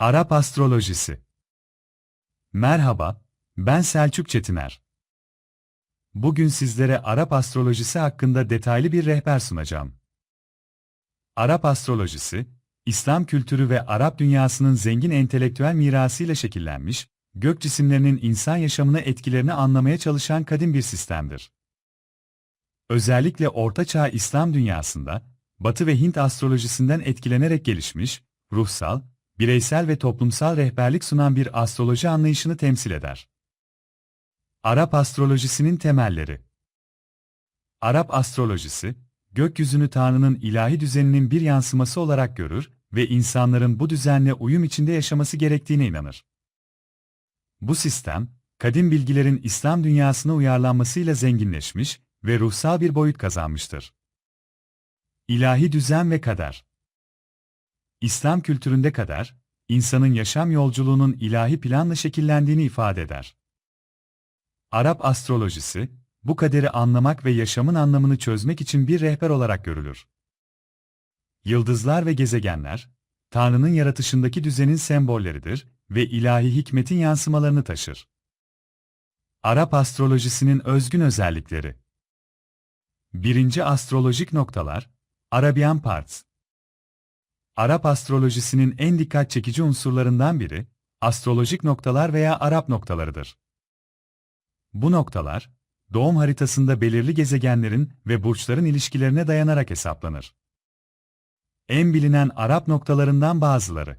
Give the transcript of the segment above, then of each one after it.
Arap Astrolojisi Merhaba, ben Selçuk Çetiner. Bugün sizlere Arap astrolojisi hakkında detaylı bir rehber sunacağım. Arap astrolojisi, İslam kültürü ve Arap dünyasının zengin entelektüel mirasıyla şekillenmiş, gök cisimlerinin insan yaşamına etkilerini anlamaya çalışan kadim bir sistemdir. Özellikle Orta Çağ İslam dünyasında, Batı ve Hint astrolojisinden etkilenerek gelişmiş, ruhsal, bireysel ve toplumsal rehberlik sunan bir astroloji anlayışını temsil eder. Arap astrolojisinin temelleri Arap astrolojisi, gökyüzünü Tanrı'nın ilahi düzeninin bir yansıması olarak görür ve insanların bu düzenle uyum içinde yaşaması gerektiğine inanır. Bu sistem, kadim bilgilerin İslam dünyasına uyarlanmasıyla zenginleşmiş ve ruhsal bir boyut kazanmıştır. İlahi düzen ve kader İslam kültüründe kader, insanın yaşam yolculuğunun ilahi planla şekillendiğini ifade eder. Arap astrolojisi, bu kaderi anlamak ve yaşamın anlamını çözmek için bir rehber olarak görülür. Yıldızlar ve gezegenler, Tanrı'nın yaratışındaki düzenin sembolleridir ve ilahi hikmetin yansımalarını taşır. Arap astrolojisinin özgün özellikleri Birinci astrolojik noktalar, Arabian Parts Arap astrolojisinin en dikkat çekici unsurlarından biri, astrolojik noktalar veya Arap noktalarıdır. Bu noktalar, doğum haritasında belirli gezegenlerin ve burçların ilişkilerine dayanarak hesaplanır. En bilinen Arap noktalarından bazıları.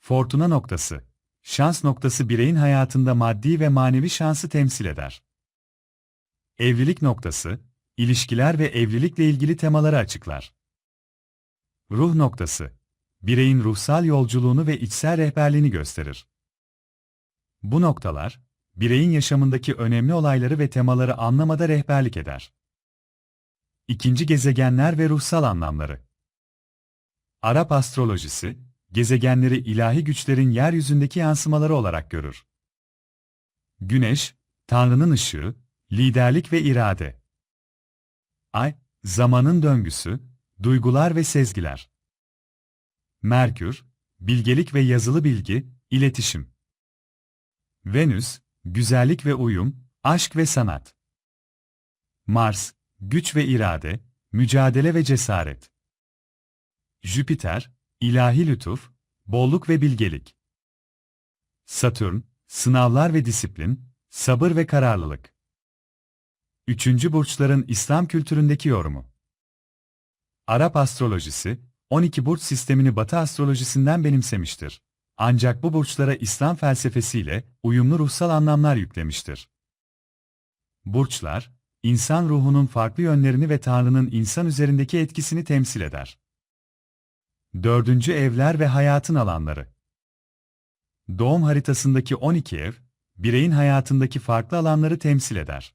Fortuna noktası, şans noktası bireyin hayatında maddi ve manevi şansı temsil eder. Evlilik noktası, ilişkiler ve evlilikle ilgili temaları açıklar. Ruh noktası, bireyin ruhsal yolculuğunu ve içsel rehberliğini gösterir. Bu noktalar, bireyin yaşamındaki önemli olayları ve temaları anlamada rehberlik eder. İkinci gezegenler ve ruhsal anlamları. Arap astrolojisi, gezegenleri ilahi güçlerin yeryüzündeki yansımaları olarak görür. Güneş, Tanrı'nın ışığı, liderlik ve irade. Ay, zamanın döngüsü, duygular ve sezgiler. Merkür, bilgelik ve yazılı bilgi, iletişim. Venüs, güzellik ve uyum, aşk ve sanat. Mars, güç ve irade, mücadele ve cesaret. Jüpiter, ilahi lütuf, bolluk ve bilgelik. Satürn, sınavlar ve disiplin, sabır ve kararlılık. Üçüncü burçların İslam kültüründeki yorumu. Arap astrolojisi, 12 burç sistemini Batı astrolojisinden benimsemiştir. Ancak bu burçlara İslam felsefesiyle uyumlu ruhsal anlamlar yüklemiştir. Burçlar, insan ruhunun farklı yönlerini ve Tanrı'nın insan üzerindeki etkisini temsil eder. Dördüncü evler ve hayatın alanları. Doğum haritasındaki 12 ev, bireyin hayatındaki farklı alanları temsil eder.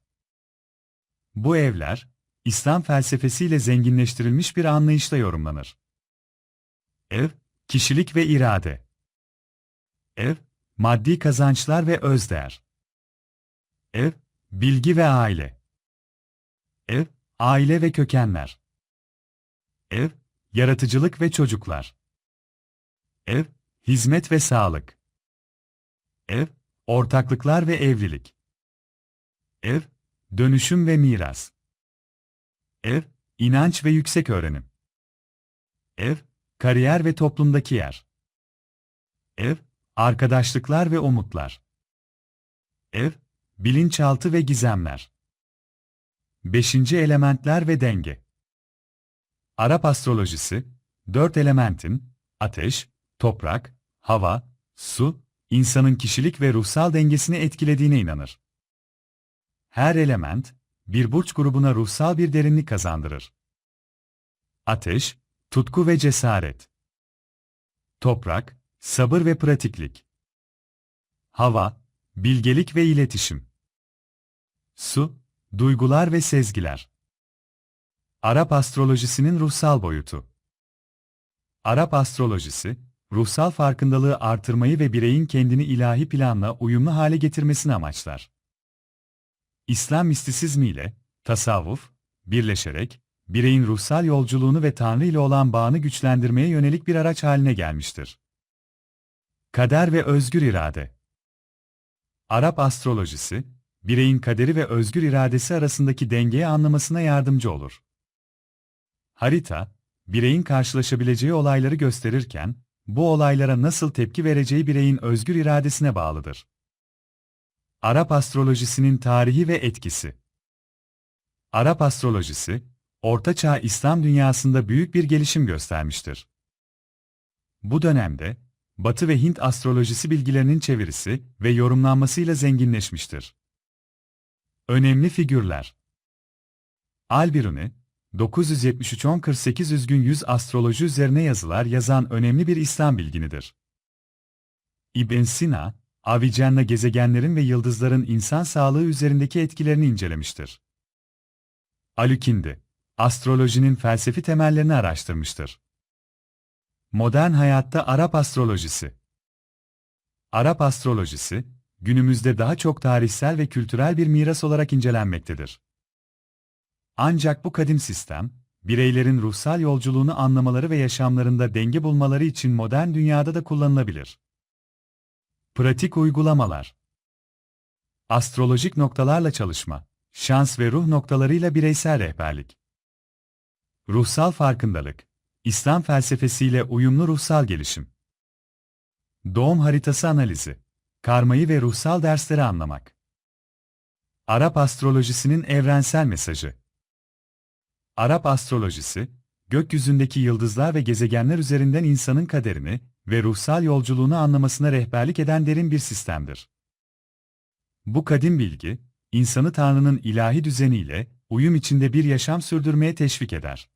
Bu evler, İslam felsefesiyle zenginleştirilmiş bir anlayışla yorumlanır. Ev, kişilik ve irade. Ev, maddi kazançlar ve özdeğer. Ev, bilgi ve aile. Ev, aile ve kökenler. Ev, yaratıcılık ve çocuklar. Ev, hizmet ve sağlık. Ev, ortaklıklar ve evlilik. Ev, dönüşüm ve miras. Ev, inanç ve yüksek öğrenim. Ev, kariyer ve toplumdaki yer. Ev, arkadaşlıklar ve umutlar. Ev, bilinçaltı ve gizemler. Beşinci elementler ve denge. Arap astrolojisi, dört elementin, ateş, toprak, hava, su, insanın kişilik ve ruhsal dengesini etkilediğine inanır. Her element, bir burç grubuna ruhsal bir derinlik kazandırır. Ateş, tutku ve cesaret. Toprak, sabır ve pratiklik. Hava, bilgelik ve iletişim. Su, duygular ve sezgiler. Arap astrolojisinin ruhsal boyutu. Arap astrolojisi, ruhsal farkındalığı artırmayı ve bireyin kendini ilahi planla uyumlu hale getirmesini amaçlar. İslam mistisizmi ile tasavvuf, birleşerek, bireyin ruhsal yolculuğunu ve Tanrı ile olan bağını güçlendirmeye yönelik bir araç haline gelmiştir. Kader ve özgür irade. Arap astrolojisi, bireyin kaderi ve özgür iradesi arasındaki dengeyi anlamasına yardımcı olur. Harita, bireyin karşılaşabileceği olayları gösterirken, bu olaylara nasıl tepki vereceği bireyin özgür iradesine bağlıdır. Arap astrolojisinin tarihi ve etkisi Arap astrolojisi, Orta Çağ İslam dünyasında büyük bir gelişim göstermiştir. Bu dönemde, Batı ve Hint astrolojisi bilgilerinin çevirisi ve yorumlanmasıyla zenginleşmiştir. Önemli figürler Al-Biruni, 973-1048 üzgün 100 astroloji üzerine yazılar yazan önemli bir İslam bilginidir. İbn Sina, Avicenna gezegenlerin ve yıldızların insan sağlığı üzerindeki etkilerini incelemiştir. Alükindi, astrolojinin felsefi temellerini araştırmıştır. Modern hayatta Arap astrolojisi Arap astrolojisi, günümüzde daha çok tarihsel ve kültürel bir miras olarak incelenmektedir. Ancak bu kadim sistem, bireylerin ruhsal yolculuğunu anlamaları ve yaşamlarında denge bulmaları için modern dünyada da kullanılabilir. Pratik uygulamalar Astrolojik noktalarla çalışma, şans ve ruh noktalarıyla bireysel rehberlik. Ruhsal farkındalık, İslam felsefesiyle uyumlu ruhsal gelişim. Doğum haritası analizi, karmayı ve ruhsal dersleri anlamak. Arap astrolojisinin evrensel mesajı. Arap astrolojisi, gökyüzündeki yıldızlar ve gezegenler üzerinden insanın kaderini ve ruhsal yolculuğunu anlamasına rehberlik eden derin bir sistemdir. Bu kadim bilgi, insanı Tanrı'nın ilahi düzeniyle uyum içinde bir yaşam sürdürmeye teşvik eder.